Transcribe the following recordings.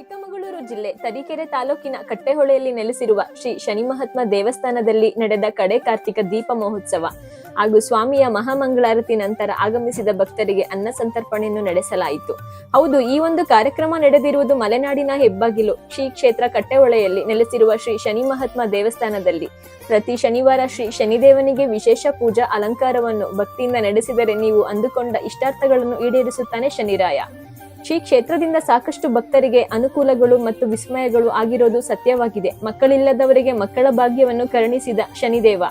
ಚಿಕ್ಕಮಗಳೂರು ಜಿಲ್ಲೆ ತರೀಕೆರೆ ತಾಲೂಕಿನ ಕಟ್ಟೆಹೊಳೆಯಲ್ಲಿ ನೆಲೆಸಿರುವ ಶ್ರೀ ಶನಿ ಮಹಾತ್ಮ ದೇವಸ್ಥಾನದಲ್ಲಿ ನಡೆದ ಕಡೆ ಕಾರ್ತಿಕ ದೀಪ ಮಹೋತ್ಸವ. ಹಾಗೂ ಸ್ವಾಮಿಯ ಮಹಾಮಂಗಳಾರತಿ ನಂತರ ಆಗಮಿಸಿದ ಭಕ್ತರಿಗೆ ಅನ್ನ ಸಂತರ್ಪಣೆಯನ್ನು ನಡೆಸಲಾಯಿತು. ಹೌದು, ಈ ಒಂದು ಕಾರ್ಯಕ್ರಮ ನಡೆದಿರುವುದು ಮಲೆನಾಡಿನ ಹೆಬ್ಬಾಗಿಲು ಶ್ರೀ ಕ್ಷೇತ್ರ ಕಟ್ಟೆಹೊಳೆಯಲ್ಲಿ ನೆಲೆಸಿರುವ ಶ್ರೀ ಶನಿ ಮಹಾತ್ಮ ದೇವಸ್ಥಾನದಲ್ಲಿ. ಪ್ರತಿ ಶನಿವಾರ ಶ್ರೀ ಶನಿದೇವನಿಗೆ ವಿಶೇಷ ಪೂಜಾ ಅಲಂಕಾರವನ್ನು ಭಕ್ತಿಯಿಂದ ನಡೆಸಿದರೆ ನೀವು ಅಂದುಕೊಂಡ ಇಷ್ಟಾರ್ಥಗಳನ್ನು ಈಡೇರಿಸುತ್ತಾನೆ ಶನಿರಾಯ. ಶ್ರೀ ಕ್ಷೇತ್ರದಿಂದ ಸಾಕಷ್ಟು ಭಕ್ತರಿಗೆ ಅನುಕೂಲಗಳು ಮತ್ತು ವಿಸ್ಮಯಗಳು ಆಗಿರೋದು ಸತ್ಯವಾಗಿದೆ. ಮಕ್ಕಳಿಲ್ಲದವರಿಗೆ ಮಕ್ಕಳ ಭಾಗ್ಯವನ್ನು ಕರುಣಿಸಿದ ಶನಿದೇವ.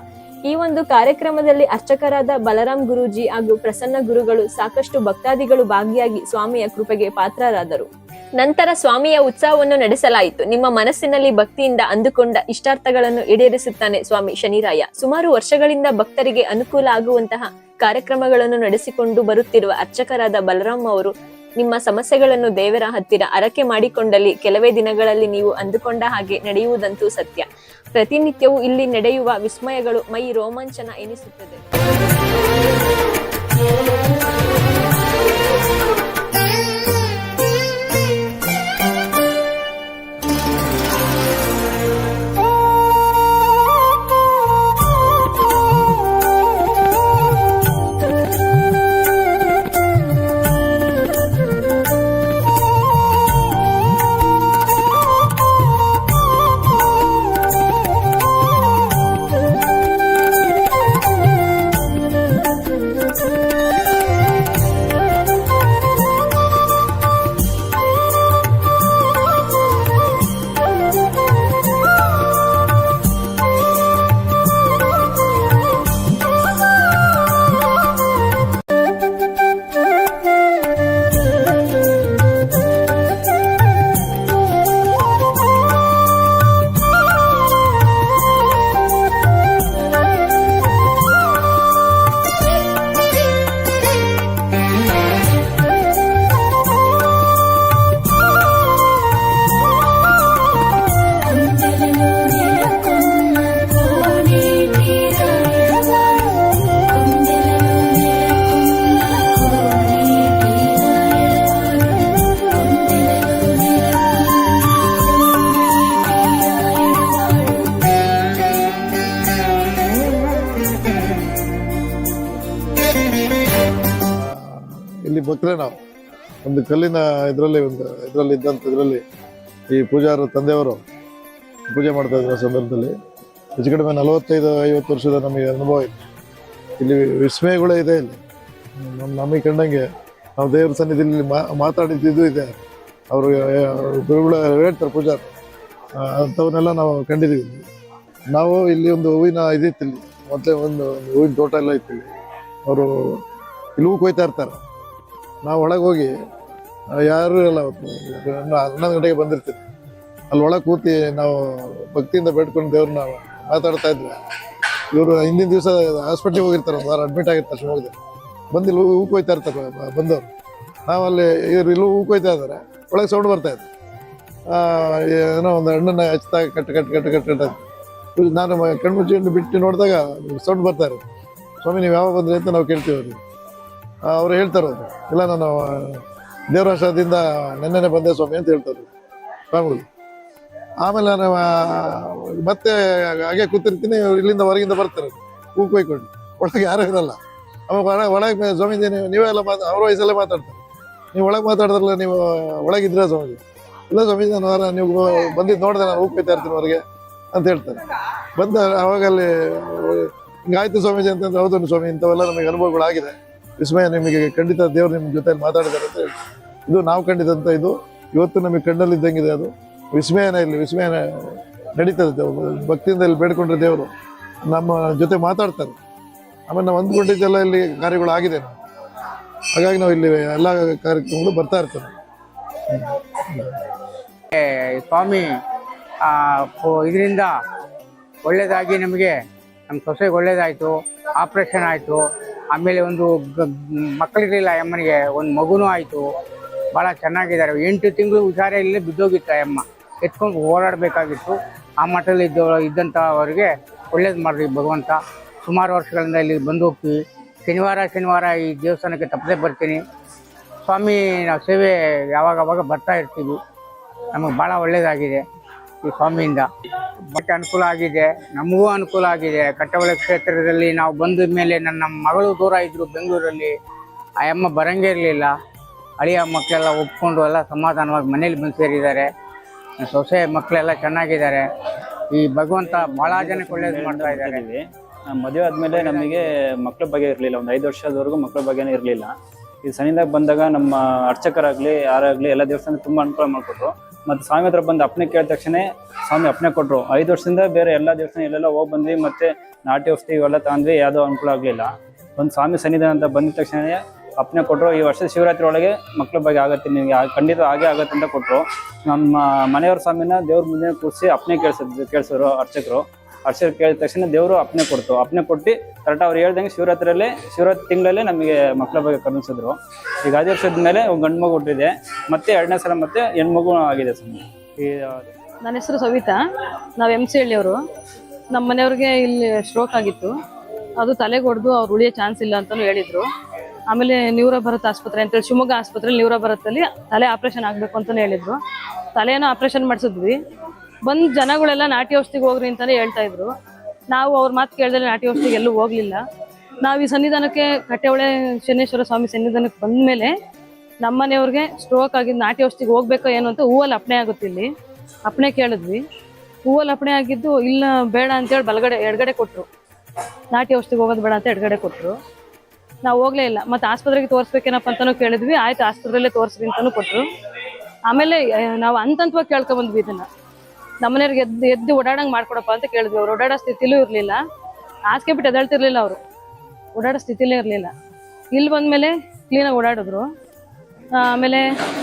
ಈ ಒಂದು ಕಾರ್ಯಕ್ರಮದಲ್ಲಿ ಅರ್ಚಕರಾದ ಬಲರಾಮ್ ಗುರೂಜಿ ಹಾಗೂ ಪ್ರಸನ್ನ ಗುರುಗಳು ಸಾಕಷ್ಟು ಭಕ್ತಾದಿಗಳು ಭಾಗಿಯಾಗಿ ಸ್ವಾಮಿಯ ಕೃಪೆಗೆ ಪಾತ್ರರಾದರು. ನಂತರ ಸ್ವಾಮಿಯ ಉತ್ಸವವನ್ನು ನಡೆಸಲಾಯಿತು. ನಿಮ್ಮ ಮನಸ್ಸಿನಲ್ಲಿ ಭಕ್ತಿಯಿಂದ ಅಂದುಕೊಂಡ ಇಷ್ಟಾರ್ಥಗಳನ್ನು ಈಡೇರಿಸುತ್ತಾನೆ ಸ್ವಾಮಿ ಶನಿರಾಯ. ಸುಮಾರು ವರ್ಷಗಳಿಂದ ಭಕ್ತರಿಗೆ ಅನುಕೂಲ ಆಗುವಂತಹ ಕಾರ್ಯಕ್ರಮಗಳನ್ನು ನಡೆಸಿಕೊಂಡು ಬರುತ್ತಿರುವ ಅರ್ಚಕರಾದ ಬಲರಾಮ್ ಅವರು ನಿಮ್ಮ ಸಮಸ್ಯೆಗಳನ್ನು ದೇವರ ಹತ್ತಿರ ಅರಕೆ ಮಾಡಿಕೊಂಡಲ್ಲಿ ಕೆಲವೇ ದಿನಗಳಲ್ಲಿ ನೀವು ಅಂದುಕೊಂಡ ಹಾಗೆ ನಡೆಯುವುದಂತೂ ಸತ್ಯ. ಪ್ರತಿನಿತ್ಯವೂ ಇಲ್ಲಿ ನಡೆಯುವ ವಿಸ್ಮಯಗಳು ಮೈ ರೋಮಾಂಚನ ಎನಿಸುತ್ತದೆ. ಭಕ್ತರೇ ನಾವು. ಒಂದು ಕಲ್ಲಿನ ಇದರಲ್ಲಿ, ಒಂದು ಇದರಲ್ಲಿ ಇದ್ದಂಥ ಇದರಲ್ಲಿ ಈ ಪೂಜಾರ ತಂದೆಯವರು ಪೂಜೆ ಮಾಡ್ತಾ ಇದ್ರು ಸಂದರ್ಭದಲ್ಲಿ. ಹೆಚ್ಚು ಕಡಿಮೆ ನಲವತ್ತೈದು, ಐವತ್ತು ವರ್ಷದ ನಮಗೆ ಅನುಭವ ಇದೆ. ಇಲ್ಲಿ ವಿಸ್ಮಯಗಳೇ ಇದೆ ಇಲ್ಲಿ. ನಮಗೆ ಕಂಡಂಗೆ ನಾವು ದೇವ್ರ ಸನ್ನಿಧಿಯಲ್ಲಿ ಮಾತಾಡಿದ್ದು ಇದೆ. ಅವರು, ಗುರುಗಳು ಹೇಳ್ತಾರೆ ಪೂಜಾರ್. ಅಂಥವನ್ನೆಲ್ಲ ನಾವು ಕಂಡಿದ್ದೀವಿ. ನಾವು ಇಲ್ಲಿ ಒಂದು ಹೂವಿನ ಇದಿತ್ತು ಇಲ್ಲಿ. ಮೊದಲೇ ಒಂದು ಹೂವಿನ ತೋಟ ಎಲ್ಲ ಇತ್ತು ಇಲ್ಲಿ. ಅವರು ಇಲ್ಲಿ ಕೊಯ್ತಾ ಇರ್ತಾರೆ. ನಾವು ಒಳಗೆ ಹೋಗಿ ಯಾರೂ ಇಲ್ಲ ಹನ್ನೊಂದು ಗಂಟೆಗೆ ಬಂದಿರ್ತೀವಿ ಅಲ್ಲಿ ಒಳಗೆ ಕೂತಿ ನಾವು ಭಕ್ತಿಯಿಂದ ಬೇಡ್ಕೊಂಡು ದೇವ್ರನ್ನ ಮಾತಾಡ್ತಾ ಇದ್ವಿ. ಇವರು ಹಿಂದಿನ ದಿವಸ ಹಾಸ್ಪಿಟ್ಲಿಗೆ ಹೋಗಿರ್ತಾರೆ, ಒಂದು ವಾರ ಅಡ್ಮಿಟ್ ಆಗಿರ್ತಾರೆ ಶಿವಮೊಗ್ಗದಲ್ಲಿ. ಬಂದು ಇಲ್ಲಿ ಹೂ ಕೊಯ್ತಾ ಇರ್ತಾರೆ ಬಂದವರು. ನಾವಲ್ಲಿ ಇವ್ರು ಇಲ್ಲೂ ಹೂ ಕೊಯ್ತಾ ಇದ್ದಾರೆ. ಒಳಗೆ ಸೌಂಡ್ ಬರ್ತಾ ಇತ್ತು. ಏನೋ ಒಂದು ಹಣ್ಣನ್ನು ಹಚ್ತಾ cut cut cut cut cut ನಾನು ಮ- ಕಣ್ಣು ಮುಚ್ಚಿಕೊಂಡು ಬಿಟ್ಟು ನೋಡಿದಾಗ ಸೌಂಡ್ ಬರ್ತಾ ಸ್ವಾಮಿ, ನೀವು ಯಾವಾಗ ಬಂದ್ರಿ ಅಂತ ನಾವು ಕೇಳ್ತೀವಿ ಅವ್ರಿಗೆ. ಅವ್ರು ಹೇಳ್ತಾರೆ ಇಲ್ಲ, ನಾನು ದೇವರಾಷ್ಟ್ರದಿಂದ ನೆನ್ನೆನೆ ಬಂದೆ ಸ್ವಾಮಿ ಅಂತ ಹೇಳ್ತಾರೆ ಸ್ವಾಮಿಗಳು ಆಮೇಲೆ ನಾನು ಮತ್ತೆ ಹಾಗೆ ಕೂತಿರ್ತೀನಿ, ಇಲ್ಲಿಂದ ಹೊರಗಿಂದ ಬರ್ತಾರೆ. ಹೂ ಕೊಯ್ಕೊಂಡು ಒಳಗೆ ಯಾರೂ ಇರಲ್ಲ. ಒಳ, ಒಳಗೆ ಸ್ವಾಮೀಜಿ, ನೀವು, ನೀವೇ ಎಲ್ಲ ಮಾತು, ಅವ್ರ ವಯಸ್ಸಲ್ಲೇ ಮಾತಾಡ್ತಾರೆ. ನೀವು ಒಳಗೆ ಮಾತಾಡಿದ್ರಲ್ಲ, ನೀವು ಒಳಗಿದ್ರೆ ಸ್ವಾಮೀಜಿ. ಇಲ್ಲ ಸ್ವಾಮೀಜಿ, ನಾನು ನೀವು ಬಂದಿದ್ದು ನೋಡಿದೆ ನಾನು ಹೂ ಕೊಯ್ತಾ ಇರ್ತೀನಿ ಹೊರಗೆ ಅಂತ ಹೇಳ್ತಾರೆ. ಬಂದ ಅವಾಗಲ್ಲಿ ಹಿಂಗಾಯ್ತು ಸ್ವಾಮೀಜಿ ಅಂತಂದ್ರೆ ಹೌದು ಸ್ವಾಮಿ ಇಂಥವೆಲ್ಲ ನಮಗೆ ಅನುಭವಗಳಾಗಿದೆ. ವಿಸ್ಮಯ ನಿಮಗೆ ಖಂಡಿತ ದೇವರು ನಿಮ್ಮ ಜೊತೆ ಮಾತಾಡಿದ್ದಾರೆ ಅಂತ ಹೇಳಿ. ಇದು ನಾವು ಕಂಡಿದಂಥ ಇದು. ಇವತ್ತು ನಮಗೆ ಕಣ್ಣಲ್ಲಿದ್ದಂಗಿದೆ ಅದು. ವಿಸ್ಮಯನ ಇಲ್ಲಿ, ವಿಸ್ಮಯನ ನಡೀತದೆ ದೇವರು. ಭಕ್ತಿಯಿಂದ ಇಲ್ಲಿ ಬೇಡ್ಕೊಂಡ್ರೆ ದೇವರು ನಮ್ಮ ಜೊತೆ ಮಾತಾಡ್ತಾರೆ. ಆಮೇಲೆ ನಾವು ಅಂದ್ಕೊಂಡಿದ್ದೆಲ್ಲ ಇಲ್ಲಿ ಕಾರ್ಯಗಳು ಆಗಿದೆ ಹಾಗಾಗಿ ನಾವು ಇಲ್ಲಿ ಎಲ್ಲ ಕಾರ್ಯಕ್ರಮಗಳು ಬರ್ತಾ ಇರ್ತವೆ. ಸ್ವಾಮಿ ಇದರಿಂದ ಒಳ್ಳೆಯದಾಗಿ ನಮಗೆ ನಮ್ಮ ಸೊಸೆಗೆ ಒಳ್ಳೆಯದಾಯಿತು ಆಪ್ರೇಷನ್ ಆಯಿತು. ಆಮೇಲೆ ಒಂದು ಮಕ್ಕಳಿರಲಿಲ್ಲ ಅಮ್ಮನಿಗೆ ಒಂದು ಮಗುನೂ ಆಯಿತು. ಭಾಳ ಚೆನ್ನಾಗಿದ್ದಾರೆ. ಎಂಟು ತಿಂಗಳು ಹುಷಾರೇ ಇಲ್ಲೇ ಬಿದ್ದೋಗಿತ್ತು ಅಮ್ಮ ಎತ್ಕೊಂಡು ಓಡಾಡಬೇಕಾಗಿತ್ತು. ಆ ಮಠದಲ್ಲಿ ಇದ್ದ, ಇದ್ದಂಥವ್ರಿಗೆ ಒಳ್ಳೇದು ಮಾಡಿರಿ ಭಗವಂತ. ಸುಮಾರು ವರ್ಷಗಳಿಂದ ಇಲ್ಲಿ ಬಂದು ಹೋಗ್ತೀವಿ. ಶನಿವಾರ ಶನಿವಾರ ಈ ದೇವಸ್ಥಾನಕ್ಕೆ ತಪ್ಪದೇ ಬರ್ತೀನಿ. ಸ್ವಾಮಿ, ನಾವು ಸೇವೆ ಯಾವಾಗವಾಗ ಬರ್ತಾ ಇರ್ತೀವಿ. ನಮಗೆ ಭಾಳ ಒಳ್ಳೆಯದಾಗಿದೆ ಈ ಸ್ವಾಮಿಯಿಂದ. ಬಟ್ ಅನುಕೂಲ ಆಗಿದೆ. ನಮಗೂ ಅನುಕೂಲ ಆಗಿದೆ. ಕಟ್ಟವಳ ಕ್ಷೇತ್ರದಲ್ಲಿ ನಾವು ಬಂದ ಮೇಲೆ ನನ್ನ ಮಗಳು ದೂರ ಇದ್ರು ಬೆಂಗಳೂರಲ್ಲಿ. ಆ ಅಮ್ಮ ಬರಂಗೇ ಇರಲಿಲ್ಲ. ಅಳಿಯ ಮಕ್ಕಳೆಲ್ಲ ಒಪ್ಕೊಂಡು ಎಲ್ಲ ಸಮಾಧಾನವಾಗಿ ಮನೇಲಿ ಬಂದು ಸೇರಿದ್ದಾರೆ. ಸೊಸೆ ಮಕ್ಕಳೆಲ್ಲ ಚೆನ್ನಾಗಿದ್ದಾರೆ. ಈ ಭಗವಂತ ಬಹಳ ಜನಕ್ಕೆ ಒಳ್ಳೇದು ಮಾಡ್ತಾ ಇದ್ದಾರೆ. ಮದುವೆ ಆದಮೇಲೆ ನಮಗೆ ಮಕ್ಕಳ ಬಗ್ಗೆ ಇರಲಿಲ್ಲ. ಒಂದು ಐದು ವರ್ಷದವರೆಗೂ ಮಕ್ಕಳ ಬಗ್ಗೆನೇ ಇರಲಿಲ್ಲ. ಈ ಸನಿದಾಗ ಬಂದಾಗ ನಮ್ಮ ಅರ್ಚಕರಾಗಲಿ ಯಾರಾಗಲಿ ಎಲ್ಲ ದೇವಸ್ಥಾನ ತುಂಬ ಅನುಕೂಲ ಮಾಡಿಕೊಟ್ರು. ಮತ್ತೆ ಸ್ವಾಮಿ ಹತ್ರ ಬಂದು ಅಪ್ಪನೆ ಕೇಳಿದ ತಕ್ಷಣ ಸ್ವಾಮಿ ಅಪ್ಪನೆ ಕೊಟ್ಟರು ಐದು ವರ್ಷದಿಂದ ಬೇರೆ ಎಲ್ಲ ದೇವಸ್ಥಾನ ಎಲ್ಲೆಲ್ಲ ಹೋಗಿ ಬಂದ್ವಿ ಮತ್ತೆ ನಾಟಿ ಔಷಧಿ ಇವೆಲ್ಲ ತಂದ್ವಿ, ಯಾವುದೋ ಅನುಕೂಲ ಆಗಲಿಲ್ಲ. ಒಂದು ಸ್ವಾಮಿ ಸನ್ನಿಧಾನ ಅಂತ ಬಂದ ತಕ್ಷಣ ಅಪ್ಪನೆ ಕೊಟ್ಟರು ಈ ವರ್ಷದ ಶಿವರಾತ್ರಿ ಒಳಗೆ ಮಕ್ಕಳ ಬಗ್ಗೆ ಆಗತ್ತೆ, ನಿಮಗೆ ಖಂಡಿತ ಹಾಗೆ ಆಗತ್ತೆ ಅಂತ ಕೊಟ್ಟರು ನಮ್ಮ ಮನೆಯವ್ರ ಸ್ವಾಮಿನ ದೇವ್ರ ಮುಂದೆ ಕೂರಿಸಿ ಅಪ್ಪನೆ ಕೇಳಿಸಿದ್ರು ಕೇಳಿಸಿದ್ರು ಅರ್ಚಕರು. ಅರ್ಚಕರು ಕೇಳಿದ ತಕ್ಷಣ ದೇವರು ಅಪ್ನೆ ಕೊಡ್ತು. ಅಪ್ಪನೆ ಕೊಟ್ಟು ಕರೆಕ್ಟ್ ಅವ್ರು ಹೇಳ್ದಂಗೆ ಶಿವರಾತ್ರಿಯಲ್ಲೇ, ಶಿವರಾತ್ರಿ ತಿಂಗಳಲ್ಲೇ ನಮಗೆ ಮಕ್ಕಳ ಬಗ್ಗೆ ಕರುಣಿಸಿದ್ರು ಈಗ ಐದು ವರ್ಷದ ಮೇಲೆ ಗಂಡು ಮಗು ಹುಟ್ಟಿದೆ. ಮತ್ತೆ ಎರಡನೇ ಸಲ ಮತ್ತೆ ಹೆಣ್ಮಗು ಆಗಿದೆ ಸ್ವಾಮಿ ನನ್ನ ಹೆಸರು ಸವಿತಾ. ನಾವು ಎಂ ಸಿ ಹಳ್ಳಿಯವರು ನಮ್ಮ ಮನೆಯವ್ರಿಗೆ ಇಲ್ಲಿ ಸ್ಟ್ರೋಕ್ ಆಗಿತ್ತು. ಅದು ತಲೆಗೆ ಹೊಡೆದು ಅವ್ರು ಉಳಿಯೋ ಚಾನ್ಸ್ ಇಲ್ಲ ಅಂತಲೂ ಹೇಳಿದ್ರು. ಆಮೇಲೆ ನ್ಯೂರೋ ಭರತ್ ಆಸ್ಪತ್ರೆ ಅಂತೇಳಿ, ಶಿವಮೊಗ್ಗ ಆಸ್ಪತ್ರೆಯಲ್ಲಿ ನ್ಯೂರೋ ಭರತ್ತಲ್ಲಿ ತಲೆ ಆಪ್ರೇಷನ್ ಆಗಬೇಕು ಅಂತಲೂ ಹೇಳಿದ್ರು. ತಲೆಯನ್ನು ಆಪ್ರೇಷನ್ ಮಾಡಿಸಿದ್ವಿ. ಬಂದು ಜನಗಳೆಲ್ಲ ನಾಟಿ ಔಷಧಿಗೆ ಹೋಗ್ರಿ ಅಂತಾನೆ ಹೇಳ್ತಾ ಇದ್ರು. ನಾವು ಅವ್ರ ಮಾತು ಕೇಳ್ದಲ್ಲಿ ನಾಟಿ ಔಷಧಿಗೆ ಎಲ್ಲೂ ಹೋಗ್ಲಿಲ್ಲ. ನಾವು ಈ ಸನ್ನಿಧಾನಕ್ಕೆ ಕಟ್ಟೆಹೊಳೆ ಶನೇಶ್ವರ ಸ್ವಾಮಿ ಸನ್ನಿಧಾನಕ್ಕೆ ಬಂದ ಮೇಲೆ ಮನೆಯವ್ರಿಗೆ ಸ್ಟ್ರೋಕ್ ಆಗಿದ್ದು ನಾಟಿ ಔಷಧಿಗೆ ಹೋಗ್ಬೇಕೋ ಏನು ಅಂತ ಹೂವಲ್ಲಿ ಅಪ್ಣೆ ಆಗುತ್ತೆ ಇಲ್ಲಿ. ಅಪ್ಣೆ ಕೇಳಿದ್ವಿ. ಹೂವಲ್ಲಿ ಅಪ್ಣೆ ಆಗಿದ್ದು ಇಲ್ಲ ಬೇಡ ಅಂತೇಳಿ ಬಲಗಡೆ ಎಡಗಡೆ ಕೊಟ್ಟರು ನಾಟಿ ಔಷಧಿಗೆ ಹೋಗೋದು ಬೇಡ ಅಂತ ಎಡಗಡೆ ಕೊಟ್ಟರು ನಾವು ಹೋಗ್ಲೇ ಇಲ್ಲ. ಮತ್ತೆ ಆಸ್ಪತ್ರೆಗೆ ತೋರಿಸ್ಬೇಕೇನಪ್ಪ ಅಂತಲೂ ಕೇಳಿದ್ವಿ. ಆಯ್ತು ಆಸ್ಪತ್ರೆಯಲ್ಲೇ ತೋರಿಸ್ರಿ ಅಂತಲೂ ಕೊಟ್ಟರು ಆಮೇಲೆ ನಾವು ಅಂತಂತವಾಗಿ ಕೇಳ್ಕೊಂಬಂದ್ವಿ ಇದನ್ನ. ನಮ್ಮನೆಯವ್ರಿಗೆ ಎದ್ದು ಎದ್ದು ಓಡಾಡಂಗೆ ಮಾಡ್ಕೊಡಪ್ಪ ಅಂತ ಕೇಳಿದ್ವಿ ಅವ್ರು. ಓಡಾಡೋ ಸ್ಥಿತಿಲೂ ಇರಲಿಲ್ಲ. ಆಸ್ಕೆ ಬಿಟ್ಟು ಎದಳ್ತಿರ್ಲಿಲ್ಲ ಅವರು. ಓಡಾಡೋ ಸ್ಥಿತಿಲೇ ಇರಲಿಲ್ಲ. ಇಲ್ಲಿ ಬಂದಮೇಲೆ ಕ್ಲೀನಾಗಿ ಓಡಾಡಿದ್ರು. ಆಮೇಲೆ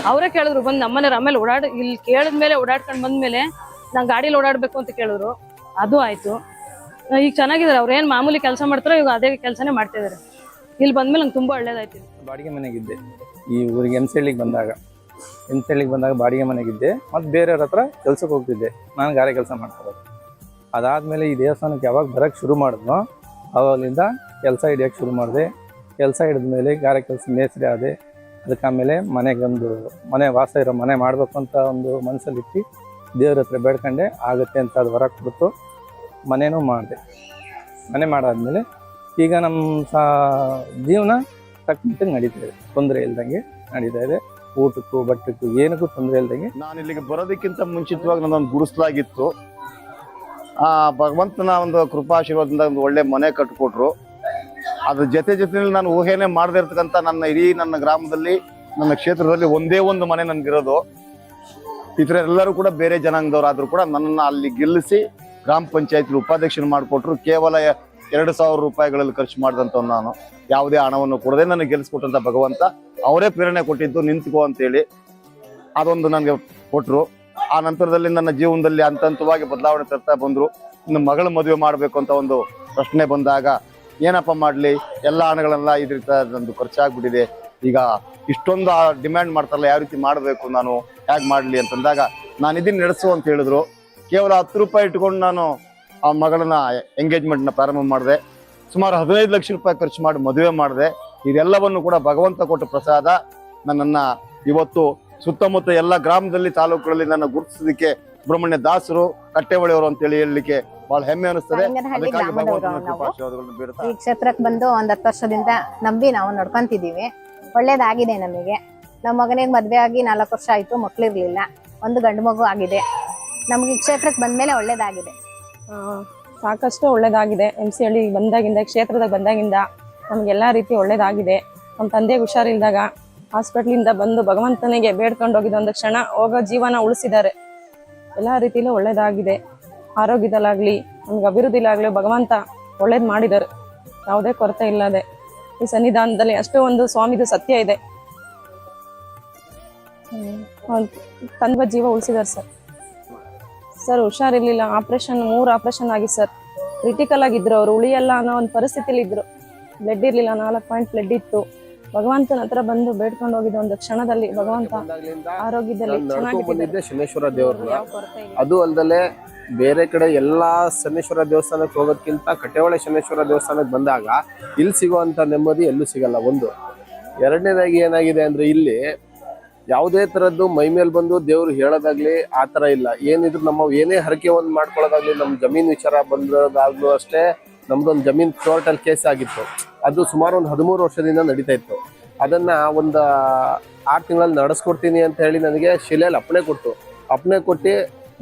ಅವರೇ ಕೇಳಿದ್ರು, ಬಂದು ನಮ್ಮನೆಯವ್ರು ಆಮೇಲೆ ಓಡಾಡ, ಇಲ್ಲಿ ಕೇಳಿದ್ಮೇಲೆ ಓಡಾಡ್ಕೊಂಡು ಬಂದ್ಮೇಲೆ ನಾನು ಗಾಡೀಲಿ ಓಡಾಡಬೇಕು ಅಂತ ಕೇಳಿದ್ರು. ಅದು ಆಯಿತು. ಈಗ ಚೆನ್ನಾಗಿದ್ದಾರೆ. ಅವ್ರು ಏನು ಮಾಮೂಲಿ ಕೆಲಸ ಮಾಡ್ತಾರೋ ಈಗ ಅದೇ ಕೆಲಸನೇ ಮಾಡ್ತಿದ್ದಾರೆ ಇಲ್ಲಿ ಬಂದ್ಮೇಲೆ ನಂಗೆ ತುಂಬ ಒಳ್ಳೇದಾಯ್ತು. ಬಾಡಿಗೆ ಮನೆಗಿದ್ದೆ. ಈ ಊರಿಗೆ ಎಂ ಸಿ ಬಂದಾಗ. ಸಿ ಬಂದಾಗ ಬಾಡಿಗೆ ಮನೆಗಿದ್ದೆ ಮತ್ತು ಬೇರೆಯವ್ರ ಹತ್ರ ಕೆಲ್ಸಕ್ಕೆ ಹೋಗ್ತಿದ್ದೆ. ನಾನು ಗಾರೆ ಕೆಲಸ ಮಾಡ್ತಿರೋದು. ಅದಾದಮೇಲೆ ಈ ದೇವಸ್ಥಾನಕ್ಕೆ ಯಾವಾಗ ಬರೋಕ್ಕೆ ಶುರು ಮಾಡಿದ್ನೋ, ಅವಾಗಲಿಂದ ಕೆಲಸ ಹಿಡಿಯೋಕ್ಕೆ ಶುರು ಮಾಡಿದೆ. ಕೆಲಸ ಹಿಡಿದ್ಮೇಲೆ ಗಾರೆ ಕೆಲಸ ಮೇಸ್ತ್ರಿ ಆದೆ. ಅದಕ್ಕೆ ಆಮೇಲೆ ಮನೆಗೊಂದು ಮನೆ ವಾಸ ಇರೋ ಮನೆ ಮಾಡಬೇಕು ಅಂತ ಒಂದು ಮನಸ್ಸಲ್ಲಿಟ್ಟು ದೇವ್ರ ಹತ್ರ ಬೇಡ್ಕೊಂಡೆ, ಆಗುತ್ತೆ ಅಂತ ಅದು ಹೊರಗೆ ಕೊಡ್ತು. ಮನೆಯೂ ಮಾಡಿದೆ. ಮನೆ ಮಾಡಾದಮೇಲೆ ಈಗ ನಮ್ಮ ಸಾ ಜೀವನ ತಕ್ಕಂತೆ ನಡೀತಾ ಇದೆ. ತೊಂದರೆ ಇಲ್ದಂಗೆ ನಡೀತಾ ಇದೆ. ಊಟಕ್ಕೂ ಬಟ್ಟಕ್ಕೂ ಏನಕ್ಕೂ ತೊಂದರೆ ಇಲ್ದಂಗೆ ನಾನು ಇಲ್ಲಿಗೆ ಬರೋದಕ್ಕಿಂತ ಮುಂಚಿತವಾಗಿ ನನ್ನೊಂದು ಗುಡಿಸ್ಲಾಗಿತ್ತು. ಆ, ಭಗವಂತನ ಒಂದು ಕೃಪಾಶೀರ್ವಾದದಿಂದ ಒಂದು ಒಳ್ಳೆ ಮನೆ ಕಟ್ಕೊಟ್ರು. ಅದ್ರ ಜೊತೆ ಜೊತೆಯಲ್ಲಿ ನಾನು ಊಹೆನೇ ಮಾಡದೇ ಇರ್ತಕ್ಕಂಥ ನನ್ನ ಇಡೀ ನನ್ನ ಗ್ರಾಮದಲ್ಲಿ, ನನ್ನ ಕ್ಷೇತ್ರದಲ್ಲಿ ಒಂದೇ ಒಂದು ಮನೆ ನನಗಿರೋದು. ಎಲ್ಲರೂ ಕೂಡ ಬೇರೆ ಜನಾಂಗದವರಾದ್ರೂ ಕೂಡ ನನ್ನನ್ನು ಅಲ್ಲಿ ಗೆಲ್ಲಿಸಿ ಗ್ರಾಮ ಪಂಚಾಯತ್ ಉಪಾಧ್ಯಕ್ಷನ ಮಾಡಿಕೊಟ್ರು. ಕೇವಲ ಎರಡು ಸಾವಿರ ರೂಪಾಯಿಗಳಲ್ಲಿ ಖರ್ಚು ಮಾಡಿದಂಥವ್ನು ನಾನು. ಯಾವುದೇ ಹಣವನ್ನು ಕೊಡದೆ ನನಗೆ ಗೆಲ್ಲಿಸ್ಕೊಟ್ಟಂಥ ಭಗವಂತ. ಅವರೇ ಪ್ರೇರಣೆ ಕೊಟ್ಟಿದ್ದು ನಿಂತ್ಕೋ ಅಂತೇಳಿ. ಅದೊಂದು ನನಗೆ ಕೊಟ್ಟರು ಆ ನಂತರದಲ್ಲಿ ನನ್ನ ಜೀವನದಲ್ಲಿ ಹಂತ ಹಂತವಾಗಿ ಬದಲಾವಣೆ ತರ್ತಾ ಬಂದರು. ಇನ್ನು ಮಗಳ ಮದುವೆ ಮಾಡಬೇಕು ಅಂತ ಒಂದು ಪ್ರಶ್ನೆ ಬಂದಾಗ, ಏನಪ್ಪ ಮಾಡಲಿ? ಎಲ್ಲ ಹಣಗಳೆಲ್ಲ ಇದ್ರಿಂದ ನಂದು ಖರ್ಚಾಗ್ಬಿಟ್ಟಿದೆ. ಈಗ ಇಷ್ಟೊಂದು ಡಿಮ್ಯಾಂಡ್ ಮಾಡ್ತಾರಲ್ಲ, ಯಾವ ರೀತಿ ಮಾಡಬೇಕು ನಾನು? ಹೇಗೆ ಮಾಡಲಿ? ಅಂತಂದಾಗ, ನಾನು ಇದನ್ನು ನಡೆಸು ಅಂತ ಹೇಳಿದ್ರು. ಕೇವಲ ಹತ್ತು ರೂಪಾಯಿ ಇಟ್ಕೊಂಡು ನಾನು ಆ ಮಗಳನ್ನ ಎಂಗೇಜ್ಮೆಂಟ್ನ ಪ್ರಾರಂಭ ಮಾಡಿದೆ. ಸುಮಾರು ಹದಿನೈದು ಲಕ್ಷ ರೂಪಾಯಿ ಖರ್ಚು ಮಾಡಿ ಮದುವೆ ಮಾಡಿದೆ. ಇದೆಲ್ಲವನ್ನು ಕೂಡ ಭಗವಂತ ಕೊಟ್ಟ ಪ್ರಸಾದ ನನ್ನನ್ನ ಇವತ್ತು ಸುತ್ತಮುತ್ತ ಎಲ್ಲ ಗ್ರಾಮದಲ್ಲಿ ತಾಲೂಕುಗಳಲ್ಲಿ ನನ್ನ ಗುರುತಿಸೋದಕ್ಕೆ ಸುಬ್ರಹ್ಮಣ್ಯ ದಾಸರು ಕಟ್ಟೆವಳಿಯವರು ಅಂತೇಳಿ ಹೇಳಲಿಕ್ಕೆ ಬಹಳ ಹೆಮ್ಮೆ ಅನಿಸ್ತದೆ. ಈ ಕ್ಷೇತ್ರಕ್ಕೆ ಬಂದು ಒಂದ್ ಹತ್ತು ವರ್ಷದಿಂದ ನಂಬಿ ನಾವು ನಡ್ಕೊಂತಿದೀವಿ ಒಳ್ಳೇದಾಗಿದೆ ನಮಗೆ. ನಮ್ಮ ಮಗನಿಗೆ ಮದ್ವೆ ಆಗಿ ನಾಲ್ಕು ವರ್ಷ ಆಯ್ತು ಮಕ್ಳಿರ್ಲಿಲ್ಲ. ಒಂದು ಗಂಡು ಮಗು ಆಗಿದೆ. ನಮ್ಗೆ ಈ ಕ್ಷೇತ್ರಕ್ಕೆ ಬಂದ್ಮೇಲೆ ಒಳ್ಳೇದಾಗಿದೆ. ಆ, ಸಾಕಷ್ಟು ಒಳ್ಳೇದಾಗಿದೆ. ಎಂ ಸಿ ಹಳ್ಳಿ ಬಂದಾಗಿಂದ ಕ್ಷೇತ್ರದಾಗ ಬಂದಾಗಿಂದ. ನಮಗೆಲ್ಲ ರೀತಿ ಒಳ್ಳೇದಾಗಿದೆ. ನಮ್ಮ ತಂದೆಗೆ ಹುಷಾರಿಲ್ದಾಗ ಹಾಸ್ಪಿಟ್ಲಿಂದ ಬಂದು ಭಗವಂತನಿಗೆ ಬೇಡ್ಕೊಂಡು ಹೋಗಿದ್ದ ಒಂದು ಕ್ಷಣ ಹೋಗೋ ಜೀವನ ಉಳಿಸಿದ್ದಾರೆ. ಎಲ್ಲ ರೀತಿಯಲ್ಲೂ ಒಳ್ಳೇದಾಗಿದೆ. ಆರೋಗ್ಯದಲ್ಲಾಗಲಿ, ನಮ್ಗೆ ಅಭಿವೃದ್ಧಿಲಾಗಲಿ ಭಗವಂತ ಒಳ್ಳೇದು ಮಾಡಿದ್ದಾರೆ ಯಾವುದೇ ಕೊರತೆ ಇಲ್ಲದೆ ಈ ಸನ್ನಿಧಾನದಲ್ಲಿ ಅಷ್ಟೇ ಒಂದು ಸ್ವಾಮಿದು ಸತ್ಯ ಇದೆ. ತಂದ ಜೀವ ಉಳಿಸಿದ್ದಾರೆ ಸರ್. ಸರ್ ಹುಷಾರಿರ್ಲಿಲ್ಲ, ಆಪ್ರೇಷನ್ ಮೂರು ಆಪ್ರೇಷನ್ ಆಗಿ ಸರ್. ಕ್ರಿಟಿಕಲ್ ಆಗಿದ್ರು ಅವರು, ಉಳಿಯಲ್ಲ ಅನ್ನೋ ಒಂದು ಪರಿಸ್ಥಿತಿಲಿ ಇದ್ರು. ಬ್ಲಡ್ ಇರ್ಲಿಲ್ಲ ನಾಲ್ಕು ಪಾಯಿಂಟ್ ಬ್ಲಡ್ ಇತ್ತು. ಭಗವಂತನ ಹತ್ರ ಬಂದು ಬೇಡ್ಕೊಂಡು ಹೋಗಿದ್ದ ಒಂದು ಕ್ಷಣದಲ್ಲಿ ಭಗವಂತ ಆರೋಗ್ಯದಲ್ಲಿ ಬಂದಿದ್ದೆ ಶನೇಶ್ವರ ದೇವ್ರನ್ನ. ಅದು ಅಲ್ದಲೆ ಬೇರೆ ಕಡೆ ಎಲ್ಲಾ ಶನೇಶ್ವರ ದೇವಸ್ಥಾನಕ್ಕೆ ಹೋಗೋದಕ್ಕಿಂತ ಕಟ್ಟೆವಳೆ ಶನೇಶ್ವರ ದೇವಸ್ಥಾನಕ್ಕೆ ಬಂದಾಗ ಇಲ್ಲಿ ಸಿಗುವಂತ ನೆಮ್ಮದಿ ಎಲ್ಲೂ ಸಿಗಲ್ಲ ಒಂದು. ಎರಡನೇದಾಗಿ ಏನಾಗಿದೆ ಅಂದ್ರೆ ಇಲ್ಲಿ ಯಾವುದೇ ತರದ್ದು ಮೈ ಮೇಲೆ ಬಂದು ದೇವ್ರು ಹೇಳೋದಾಗ್ಲಿ ಆ ತರ ಇಲ್ಲ. ಏನಿದ್ರು ನಮ್ಮ ಏನೇ ಹರಕೆ ಒಂದು ಮಾಡ್ಕೊಳ್ಳೋದಾಗ್ಲಿ ನಮ್ಮ ಜಮೀನ್ ವಿಚಾರ ಬಂದಾಗ್ಲೂ ಅಷ್ಟೇ ನಮ್ದೊಂದು ಜಮೀನ್ ಕೋರ್ಟಲ್ಲಿ ಕೇಸ್ ಆಗಿತ್ತು. ಅದು ಸುಮಾರು ಒಂದು ಹದಿಮೂರು ವರ್ಷದಿಂದ ನಡೀತಾ ಇತ್ತು. ಅದನ್ನ ಒಂದು ಆರು ತಿಂಗಳಲ್ಲಿ ನಡೆಸ್ಕೊಡ್ತೀನಿ ಅಂತ ಹೇಳಿ ನನಗೆ ಶಿಲೆಯಲ್ಲಿ ಅಪ್ಪಣೆ ಕೊಟ್ಟು ಅಪ್ಪಣೆ ಕೊಟ್ಟು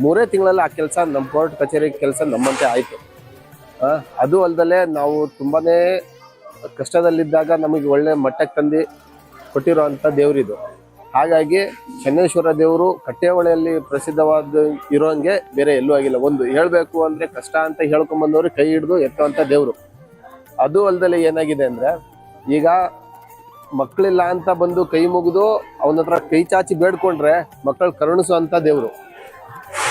ಮೂರೇ ತಿಂಗಳಲ್ಲಿ ಆ ಕೆಲಸ ನಮ್ಮ ಕೋರ್ಟ್ ಕಚೇರಿ ಕೆಲಸ ನಮ್ಮಂತೆ ಆಯಿತು. ಅದು ಅಲ್ದಲೆ ನಾವು ತುಂಬಾನೇ ಕಷ್ಟದಲ್ಲಿದ್ದಾಗ ನಮಗೆ ಒಳ್ಳೆ ಮಟ್ಟಕ್ಕೆ ತಂದು ಕೊಟ್ಟಿರೋ ಅಂಥ ದೇವರಿದು. ಹಾಗಾಗಿ ಚನ್ನೇಶ್ವರ ದೇವರು ಕಟ್ಟೆಹೊಳೆಯಲ್ಲಿ ಪ್ರಸಿದ್ಧವಾದ ಇರೋಂಗೆ ಬೇರೆ ಎಲ್ಲೂ ಆಗಿಲ್ಲ. ಒಂದು ಹೇಳಬೇಕು ಅಂದ್ರೆ ಕಷ್ಟ ಅಂತ ಹೇಳ್ಕೊಂಬಂದವ್ರು ಕೈ ಹಿಡಿದು ಎತ್ತುವಂಥ ದೇವರು. ಅದು ಅಲ್ಲದಲ್ಲಿ ಏನಾಗಿದೆ ಅಂದ್ರೆ ಈಗ ಮಕ್ಕಳಿಲ್ಲ ಅಂತ ಬಂದು ಕೈ ಮುಗಿದು ಅವನ ಹತ್ರ ಕೈ ಚಾಚಿ ಬೇಡ್ಕೊಂಡ್ರೆ ಮಕ್ಕಳು ಕರುಣಿಸುವಂಥ ದೇವರು.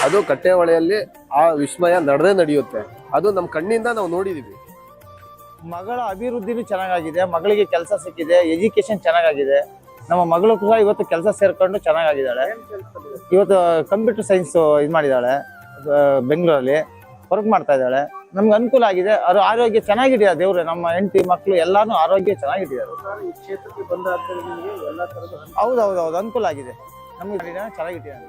ಅದು ಕಟ್ಟೆಹೊಳೆಯಲ್ಲಿ ಆ ವಿಸ್ಮಯ ನಡೆದೇ ನಡೆಯುತ್ತೆ. ಅದು ನಮ್ಮ ಕಣ್ಣಿಂದ ನಾವು ನೋಡಿದೀವಿ. ಮಗಳ ಅಭಿವೃದ್ಧಿನೂ ಚೆನ್ನಾಗಾಗಿದೆ, ಮಗಳಿಗೆ ಕೆಲಸ ಸಿಕ್ಕಿದೆ ಎಜುಕೇಶನ್ ಚೆನ್ನಾಗಾಗಿದೆ. ನಮ್ಮ ಮಗಳು ಕೂಡ ಇವತ್ತು ಕೆಲಸ ಸೇರ್ಕೊಂಡು ಚೆನ್ನಾಗಾಗಿದ್ದಾಳೆ. ಇವತ್ತು ಕಂಪ್ಯೂಟರ್ ಸೈನ್ಸ್ ಇದು ಮಾಡಿದ್ದಾಳೆ ಬೆಂಗಳೂರಲ್ಲಿ ವರ್ಕ್ ಮಾಡ್ತಾ ಇದ್ದಾಳೆ. ನಮ್ಗೆ ಅನುಕೂಲ ಆಗಿದೆ. ಅವ್ರ ಆರೋಗ್ಯ ಚೆನ್ನಾಗಿದೆ ದೇವ್ರೆ? ನಮ್ಮ ಹೆಂಡತಿ ಮಕ್ಕಳು ಎಲ್ಲಾನು ಆರೋಗ್ಯ ಚೆನ್ನಾಗಿಟ್ಟಿದ್ದಾರೆ ಹೌದೌದು ಹೌದು ಹೌದು ಅನುಕೂಲ ಆಗಿದೆ. ನಮಗೆ ಚೆನ್ನಾಗಿಟ್ಟಿದ್ದಾರೆ